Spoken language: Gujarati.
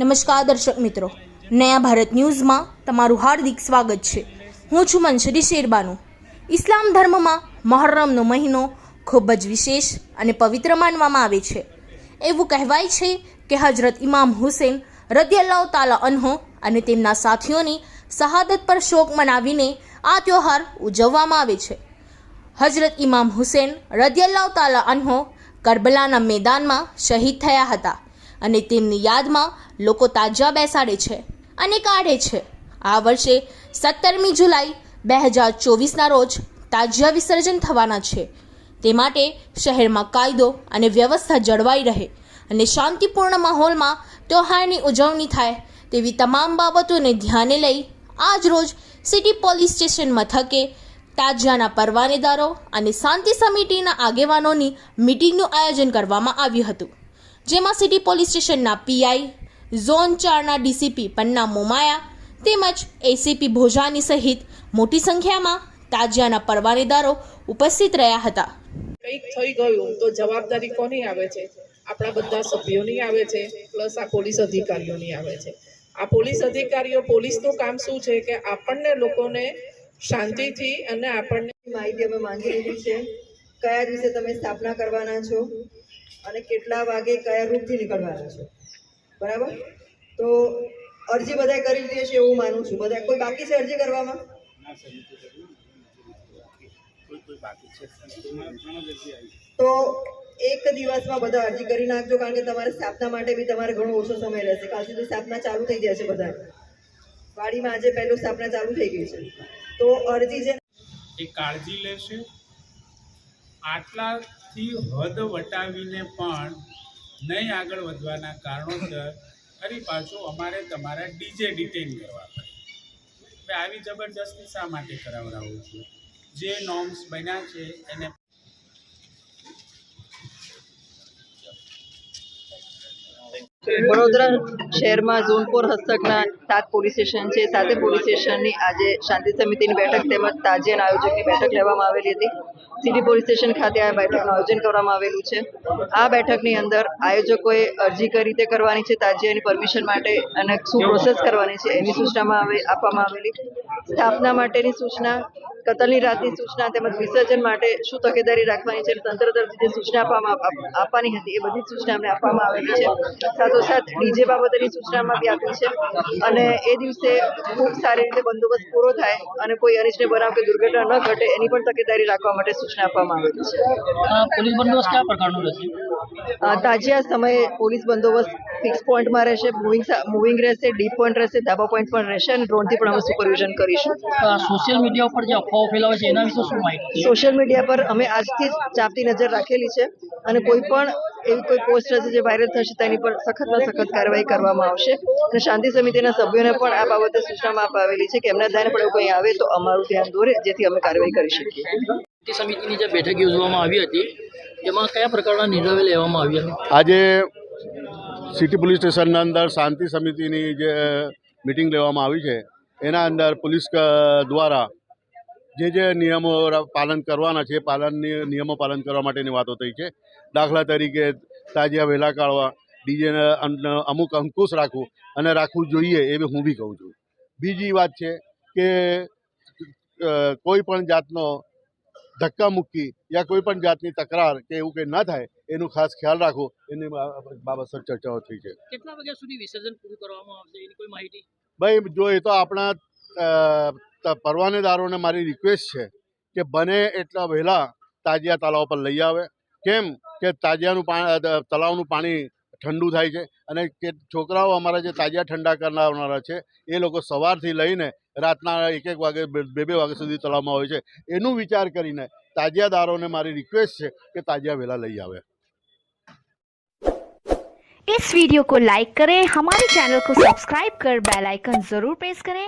નમસ્કાર દર્શક મિત્રો. નયા ભારત ન્યૂઝમાં તમારું હાર્દિક સ્વાગત છે. હું છું મનશરી શેરબાનુ. ઇસ્લામ ધર્મમાં મહોરમનો મહિનો ખૂબ જ વિશેષ અને પવિત્ર માનવામાં આવે છે. એવું કહેવાય છે કે હજરત ઇમામ હુસેન રદિયલ્લાહ તાલા અન્હો અને તેમના સાથીઓની શહાદત પર શોક મનાવીને આ તહેવાર ઉજવવામાં આવે છે. હજરત ઇમામ હુસેન રદિયલ્લાહ તાલા અન્હો કરબલાના મેદાનમાં શહીદ થયા હતા. અને તેમની યાદમાં લોકો તાજા બેસાડે છે અને કાઢે છે. આ વર્ષે સત્તરમી જુલાઈ બે હજાર ચોવીસના રોજ તાજિયા વિસર્જન થવાના છે. તે માટે શહેરમાં કાયદો અને વ્યવસ્થા જળવાઈ રહે અને શાંતિપૂર્ણ માહોલમાં તહેવારની ઉજવણી થાય તેવી તમામ બાબતોને ધ્યાને લઈ આજ રોજ સિટી પોલીસ સ્ટેશન મથકે તાજિયાના પરવાનેદારો અને શાંતિ સમિતિના આગેવાનોની મિટિંગનું આયોજન કરવામાં આવ્યું હતું. જેમાં સિટી પોલીસ સ્ટેશનના પીઆઈ ઝોન ચારના ડીસીપી પન્ના મોમાયા તેમજ એસીપી ભોજાની સહિત મોટી સંખ્યામાં તાજિયાના પરવાનેદારો ઉપસ્થિત રહ્યા હતા. કંઈક થઈ ગયું તો જવાબદારી કોની આવે છે? આપણા બધા સભ્યોની આવે છે પ્લસ આ પોલીસ અધિકારીઓની આવે છે. આ પોલીસ અધિકારીઓ પોલીસનું કામ શું છે કે આપણને લોકોને શાંતિથી અને આપણને માહિતી અમે માંગી લીધી છે. કયા દિવસે તમે સ્થાપના કરવાના છો? અને કેટલા વાગે કયા રૂટથી નીકળવાના છે. બરાબર? તો અરજી બધાએ કરી દીધી છે એવું માનું છું. બધા કોઈ બાકી છે અરજી કરવામાં? તો એક દિવસમાં બધા અરજી કરી નાખજો કારણ કે તમારે સ્થાપના માટે બી તમારે ઘણો ઓછો સમય રહેશે કાલ સુધી સ્થાપના ચાલુ થઈ જશે બધા વાડીમાં આજે પહેલું સ્થાપના ચાલુ થઈ ગઈ છે. તો અરજી છે એ કાળજી લેશે આટલાથી હદ વટાવીને પણ નહીં આગળ વધવાના કારણોસર ફરી પાછું અમારે તમારા ડીજે ડિટેન કરવા પડે. આવી જબરજસ્તી શા માટે કરાવડાવું છું? જે નોર્મ્સ બન્યા છે એને વડોદરા શહેરમાં ઝોનપુર હસ્તકના સાત પોલીસ સ્ટેશન છે. સાથે પોલીસ સ્ટેશનની આજે શાંતિ સમિતિની બેઠક તેમજ તાજિયાના આયોજનની બેઠક લેવામાં આવેલી હતી. સિટી પોલીસ સ્ટેશન ખાતે આ બેઠકનું આયોજન કરવામાં આવેલું છે. આ બેઠકની અંદર આયોજકોએ અરજી કઈ રીતે કરવાની છે, તાજિયાની પરમિશન માટે અને શું પ્રોસેસ કરવાની છે એની સૂચનામાં આપવામાં આવેલી. સ્થાપના માટેની સૂચના, કતલની રાતની સૂચના તેમજ વિસર્જન માટે શું તકેદારી રાખવાની છે, તંત્ર તરફથી જે સૂચના આપવામાં આપવાની હતી એ બધી સૂચના અમને આપવામાં આવેલી છે. સાથોસાથ ડીજે બાબતેની સૂચનામાં બી આપી છે. અને એ દિવસે ખૂબ સારી રીતે બંદોબસ્ત પૂરો થાય અને કોઈ અનિચ્છનીય બનાવ કે દુર્ઘટના ન ઘટે એની પણ તકેદારી રાખવા માટે સૂચના આપવામાં આવેલી છે. પોલીસ બંદોબસ્ત કયા પ્રકારનો રહેશે? તાજિયા સમયે પોલીસ બંદોબસ્ત ફિક્સ પોઈન્ટમાં રહેશે મૂવિંગ મૂવિંગ રહેશે ડીપ પોઈન્ટ રહેશે ધાબા પોઈન્ટ પણ રહેશે અને ડ્રોનથી પણ અમે સુપરવિઝન કરીશું. સોશિયલ મીડિયા ઉપર જે અફવાઓ ફેલાવે છે એના વિશે શું માહિતી સોશિયલ મીડિયા પર અમે આજથી જ ચાપતી નજર રાખેલી છે અને કોઈ પણ એવી કોઈ પોસ્ટ હશે જે વાયરલ થશે તેની પર સખતમાં સખત કાર્યવાહી કરવામાં આવશે. અને શાંતિ સમિતિના સભ્યોને પણ આ બાબતે સૂચનામાં અપાવેલી છે કે એમના ધ્યાન પણ એવું કંઈ આવે તો અમારું ધ્યાન દોરે જેથી અમે કાર્યવાહી કરી શકીએ. શાંતિ સમિતિની જે બેઠક યોજવામાં આવી હતી એમાં કયા પ્રકારના નિર્ણયો લેવામાં આવ્યા? આજે સિટી પોલીસ સ્ટેશનના અંદર શાંતિ સમિતિની જે મિટિંગ લેવામાં આવી છે એના અંદર પોલીસ દ્વારા જે જે નિયમો પાલન કરવાના છે એ પાલનની નિયમો પાલન કરવા માટેની વાતો થઈ છે. દાખલા તરીકે તાજિયા વહેલા કાઢવા ડીજેને અમુક અંકુશ રાખવું અને રાખવું જોઈએ એ હું બી કહું છું. બીજી વાત છે કે કોઈ પણ જાતનો ધક્કા મુક્કી યા કોઈ પણ જાતની તકરાર કે એવું કંઈ ન થાય એનું ખાસ ખ્યાલ રાખવો એની બાબત સર ચર્ચાઓ થઈ છે. કેટલા વાગ્યા સુધી વિસર્જન પૂરું કરવામાં આવશે? એની કોઈ માહિતી? ભાઈ જો એ તો આપણા પરવાનેદારોને મારી રિક્વેસ્ટ છે કે બને એટલા વહેલા તાજિયા તળાવ પર લઈ આવે. કેમ? કે તાજિયાનું પાણી તળાવનું પાણી ઠંડુ થાય છે અને કે છોકરાઓ અમારા જે તાજિયા ઠંડા કરનારા છે એ લોકો સવારથી લઈને રાતના એક એક વાગે બે બે વાગ્યા સુધી તળાવમાં હોય છે એનું વિચાર કરીને તાજિયાદારોને મારી રિક્વેસ્ટ છે કે તાજિયા વહેલા લઈ આવે इस वीडियो को लाइक करें हमारे चैनल को सब्सक्राइब कर बेल आइकन जरूर प्रेस करें